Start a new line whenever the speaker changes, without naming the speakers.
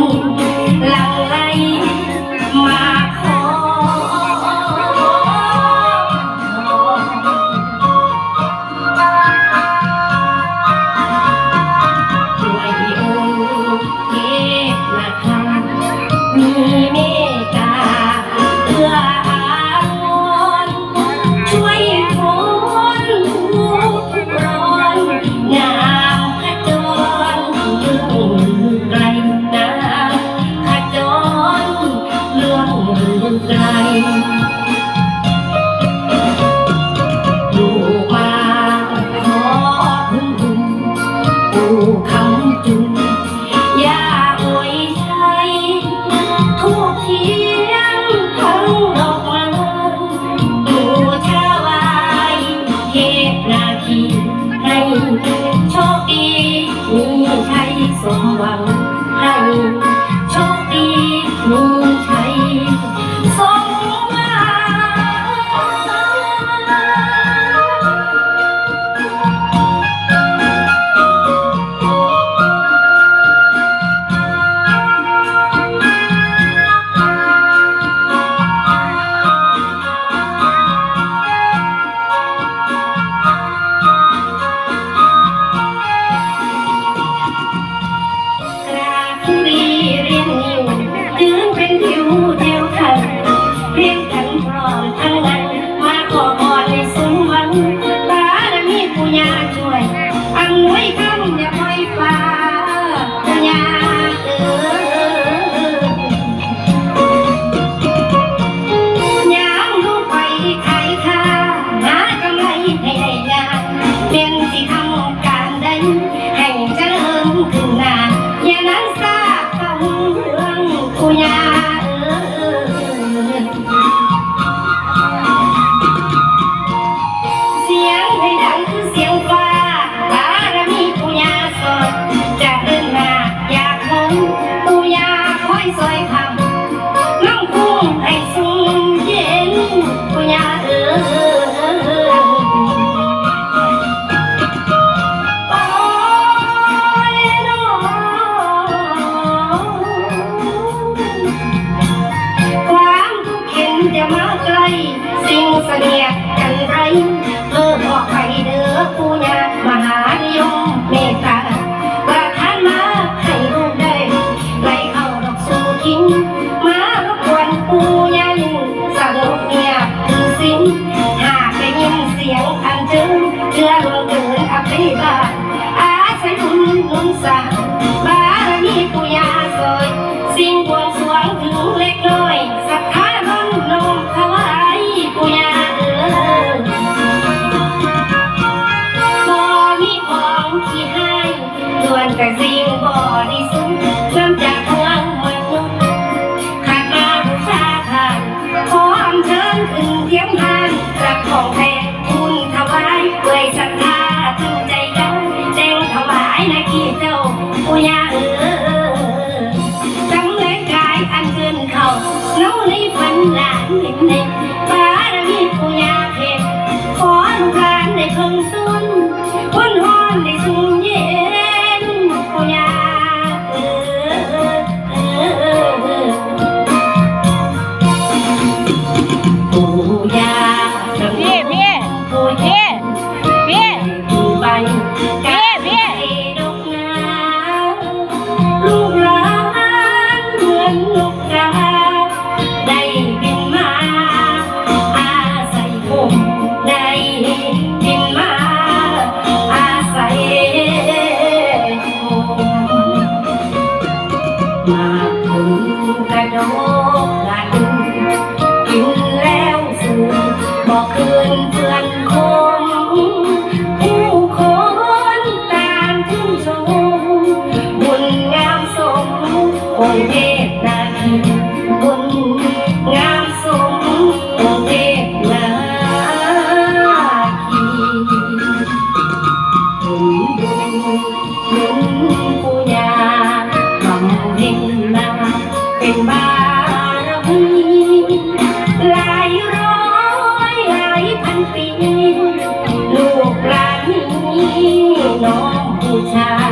Oh. มาไกลสิ่งเสนียกันไรเมื่ออกไปเด้อผู้ยามหานิยมเมตตาประทานมาให้ลูกได้ไหล่เอาดอกสูกินมารบกวนผู้ยายิ่งสงบเงียบคือสิ่ง time.